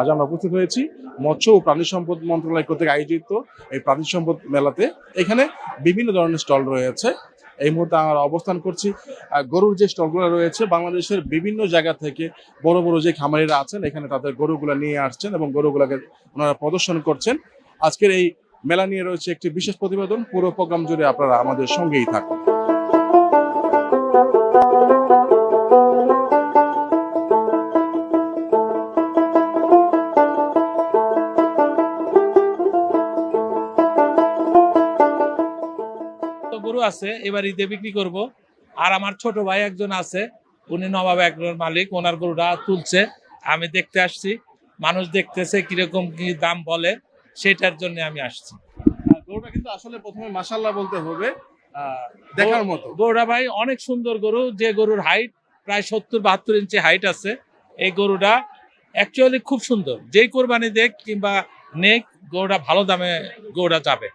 আজ আমরা উপস্থিত হয়েছি মৎস্য ও প্রাণী সম্পদ মন্ত্রণালয় কর্তৃক আয়োজিত এই প্রাণী সম্পদ মেলাতে। এখানে বিভিন্ন ধরনের স্টল রয়েছে। এই মুহূর্তে আমরা অবস্থান করছি গরুর যে স্টলগুলো রয়েছে, বাংলাদেশের বিভিন্ন জায়গা থেকে বড় বড় যে খামারিরা আছেন, এখানে তাদের গরুগুলো নিয়ে আসছেন এবং গরুগুলোকে ওনারা প্রদর্শন করছেন। আজকের এই মেলা নিয়ে রয়েছে একটি বিশেষ প্রতিবেদন। পুরো প্রোগ্রাম জুড়ে আপনারা আমাদের সঙ্গেই থাকুন। আছে এবার ঈদে বিক্রি করব। আর আমার ছোট ভাই একজন আছে উনি নবাব একজন মালিক ওনার গরুটা তুলছে। আমি দেখতে আসছি মানুষ দেখতেছে কীরকম কি দাম বলে সেটার জন্য আমি আসছি। গরুটা কিন্তু আসলে প্রথমে মাসাল্লাহ বলতে হবে দেখার মতো। গরুটা ভাই অনেক সুন্দর গরু যে গরুর হাইট প্রায় সত্তর বাহাত্তর ইঞ্চি হাইট আছে এই গরুটা অ্যাকচুয়ালি খুব সুন্দর। যেই কোরবানি দেখ কিংবা নেক গরুটা ভালো দামে গরুটা যাবে।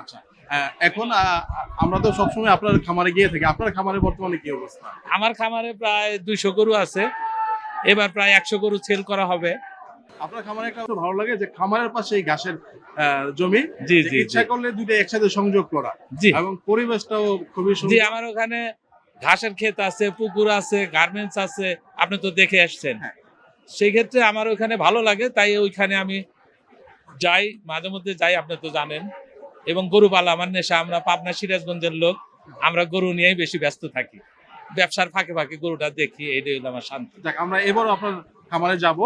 আচ্ছা এখন আমরা তো সবসময় আপনার খামারে গিয়ে থাকি। আপনার খামারে বর্তমানে কি অবস্থা? আমার খামারে প্রায় দুইশো গরু আছে। এবার প্রায় একশো গরু সেল করা হবে। আপনার খামারে একটা ভালো লাগে যে খামারের পাশে এই ঘাসের জমি। জি জি ইচ্ছা করলে দুইটা একসাথে সংযোগ করা। জি। এবং পরিবেশটাও খুবই জি আমার ওখানে ঘাসের ক্ষেত আছে পুকুর আছে গার্মেন্টস আছে। আপনি তো দেখে আসছেন। হ্যাঁ। সেই ক্ষেত্রে আমার ওইখানে ভালো লাগে তাই ওইখানে আমি যাই মাঝে মধ্যে যাই আপনি তো জানেন। এবং গরু পালা আমার নেশা আমরা পাবনা সিরাজগঞ্জের লোক আমরা গরু নিয়েই বেশি ব্যস্ত থাকি। ব্যবসার ফাঁকে ফাঁকে গরুটা দেখি এটাই হলো আমার শান্তি। যাক আমরা এবারও আপনার খামারে যাব।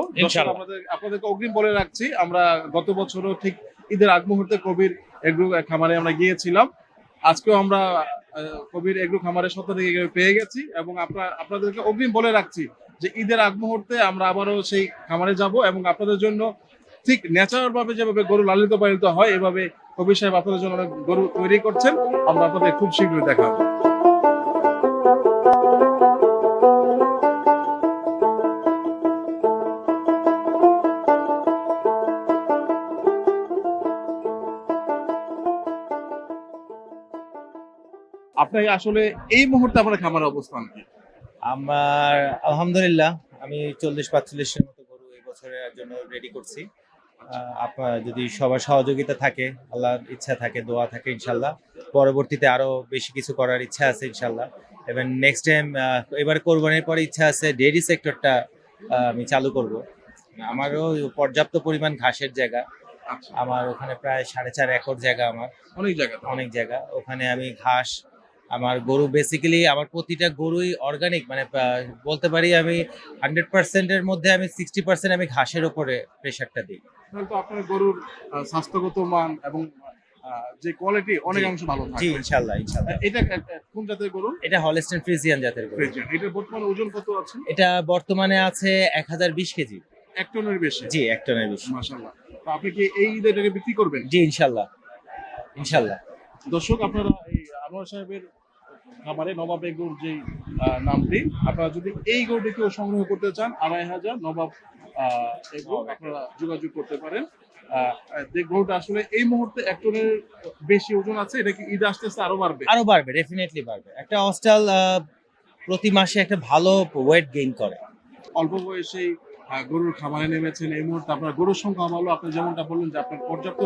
আপনাদের আপনাদেরকে অগ্রিম বলে রাখছি আমরা গত বছরও ঠিক ঈদের আগ মুহূর্তে কবির এগ্রু খামারে আমরা গিয়েছিলাম। আজকেও আমরা কবির এগ্রু খামারের সত্য থেকে পেয়ে গেছি এবং আপনার আপনাদেরকে অগ্রিম বলে রাখছি যে ঈদের আগ মুহূর্তে আমরা আবারও সেই খামারে যাব এবং আপনাদের জন্য ঠিক ন্যাচারাল ভাবে যেভাবে গরু লালিত পালিত হয় এভাবে কবির সাহেব আপনাদের জন্য অনেক গরু তৈরি করছেন। আমরা আপনাদের খুব শীঘ্রই দেখাবো। আপনি আসলে এই মুহূর্তে আপনার খামারের অবস্থান কি? আমার, আলহামদুলিল্লাহ, আমি চল্লিশ, পাঁচচল্লিশের মতো গরু এই বছরের জন্য রেডি করছি। যদি সবার সহযোগিতা থাকে আল্লাহর ইচ্ছা থাকে দোয়া থাকে ইনশাল্লাহ। পরবর্তীতে আরও বেশি কিছু করার ইচ্ছা আছে ইনশাল্লাহ। এবং নেক্সট টাইম এবার কোরবানির পরে ইচ্ছা আছে ডেয়ারি সেক্টরটা আমি চালু করব। আমারও পর্যাপ্ত পরিমাণ ঘাসের জায়গা। আচ্ছা। আমার ওখানে প্রায় সাড়ে চার একর জায়গা আমার। অনেক জায়গা অনেক জায়গা। ওখানে আমি ঘাস আমার গরু বেসিক্যালি আমার প্রতিটা গরুই অর্গানিক মানে বলতে পারি আমি হান্ড্রেড পার্সেন্টের মধ্যে আমি সিক্সটি পার্সেন্ট আমি ঘাসের ওপরে প্রেশারটা দিই। তো আপনার গরুর স্বাস্থ্যগত মান এবং যে কোয়ালিটি অনেকাংশ ভালো জি থাকবে ইনশাল্লাহ ইনশাল্লাহ এটা কোন জাতের গরু? এটা হলস্টেন ফ্রিজিয়ান জাতের গরু। এটার বর্তমানে ওজন কত আছে? এটা বর্তমানে আছে এক হাজার বিশ কেজি। এক টনের বেশি? জি এক টনের বেশি। মাশাআল্লাহ। তো আপনি কি এই ঈদে এটাকে বিক্রি করবেন? জি ইনশাল্লাহ ইনশাল্লাহ দর্শক আপনারা এই আনোয়ার সাহেবের খামারে নবাব এগুর যে নামটি আপনারা যদি এই গরুটি কেউ সংগ্রহ করতে চান আড়াই হাজার নবাব এগুলো আপনারা যোগাযোগ করতে পারেন। যে গরুটা আসলে এই মুহূর্তে এক টনের বেশি ওজন আছে এটা কি ঈদ আরও বাড়বে? আরও বাড়বে ডেফিনেটলি বাড়বে। একটা অস্টাল প্রতি মাসে একটা ভালো ওয়েট গেইন করে। অল্প বয়সেই গরুর খামারে নেমেছেন এই মুহূর্তে আপনার গরুর সংখ্যা ভালো আপনি যেমনটা বললেন যে আপনার পর্যাপ্ত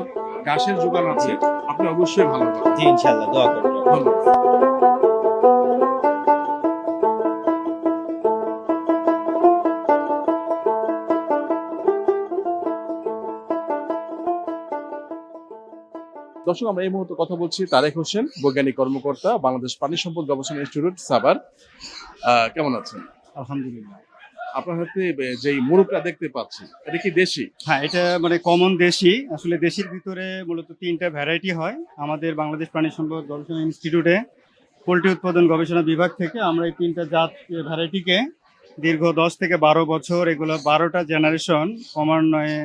ঘাসের যোগান আছে আপনি অবশ্যই ভালো জি ইনশাল্লাহ দোয়া করব ধন্যবাদ। দর্শক আমরা এই মুহূর্তে কথা বলছি তারেক হোসেন বৈজ্ঞানিক কর্মকর্তা বাংলাদেশ পানি সম্পদ গবেষণা ইনস্টিটিউট সাবার কেমন আছেন? আলহামদুলিল্লাহ। আপনার হাতে যেই মুরগটা দেখতে পাচ্ছি এটা কি দেশি? হ্যাঁ এটা মানে কমন দেশি। আসলে দেশির ভিতরে মূলত তিনটা ভ্যারাইটি হয়। আমাদের বাংলাদেশ প্রাণী সম্পদ গবেষণা ইনস্টিটিউটে পোলট্রি উৎপাদন গবেষণা বিভাগ থেকে আমরা এই তিনটা জাত ভ্যারাইটিকে দীর্ঘ দশ থেকে বারো বছর এগুলো বারোটা জেনারেশন ক্রমান্বয়ে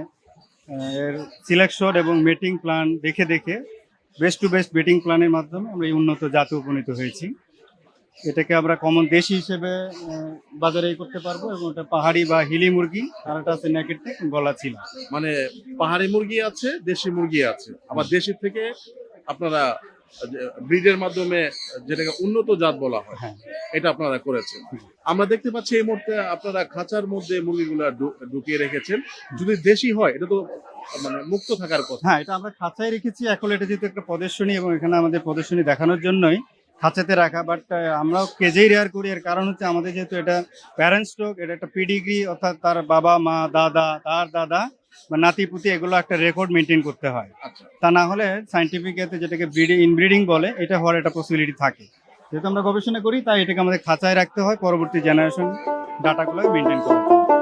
এর সিলেকশন এবং মেটিং প্ল্যান দেখে দেখে বেস্ট টু বেস্ট বেটিং প্ল্যানের মাধ্যমে আমরা এই উন্নত জাতে উপনীত হয়েছি। এটাকে আমরা কমন দেশি হিসেবে বাজারে করতে পারব এবং এটা পাহাড়ি বা হিলি মুরগি, আর এটা আছে নেকেট গলা ছিল। মানে পাহাড়ি মুরগি আছে, দেশি মুরগি আছে। আবার দেশি থেকে আপনারা ব্রিডের মাধ্যমে যেটাকে উন্নত জাত বলা হয় হ্যাঁ। এটা আপনারা করেছেন। আমরা দেখতে পাচ্ছি এই মুহূর্তে আপনারা খাঁচার মধ্যে মুরগিগুলা ঢুকিয়ে রেখেছেন। যদি দেশি হয় এটা তো মানে মুক্ত থাকার কথা। হ্যাঁ এটা আমরা খাঁচায় রেখেছি। এখন এটা যেহেতু একটা প্রদর্শনী এবং এখানে আমাদের প্রদর্শনী দেখানোর জন্যই। খাঁচাতে রাখা বাট আমরাও কেজেই রেয়ার করি। এর কারণ হচ্ছে আমাদের যেহেতু এটা প্যারেন্টস স্টক এটা একটা পিডিগ্রি অর্থাৎ তার বাবা মা দাদা তার দাদা বা নাতি পুতি এগুলো একটা রেকর্ড মেনটেন করতে হয়। আচ্ছা। তা না হলে সাইন্টিফিক এতে যেটাকে ব্রিডিং ইনব্রিডিং বলে এটা হওয়ার একটা পসিবিলিটি থাকে। যেহেতু আমরা গবেষণা করি তাই এটাকে আমাদের খাঁচায় রাখতে হয় পরবর্তী জেনারেশন ডাটাগুলো মেনটেন করার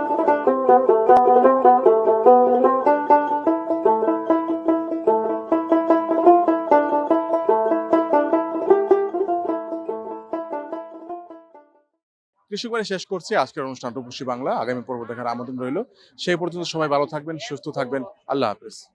জন্য। কৃষি করে শেষ করছি। আজকের অনুষ্ঠান রূপসী বাংলা। আগামী পর্ব দেখার আমন্ত্রণ রইল। সেই পর্যন্ত সবাই ভালো থাকবেন, সুস্থ থাকবেন। আল্লাহ হাফেজ।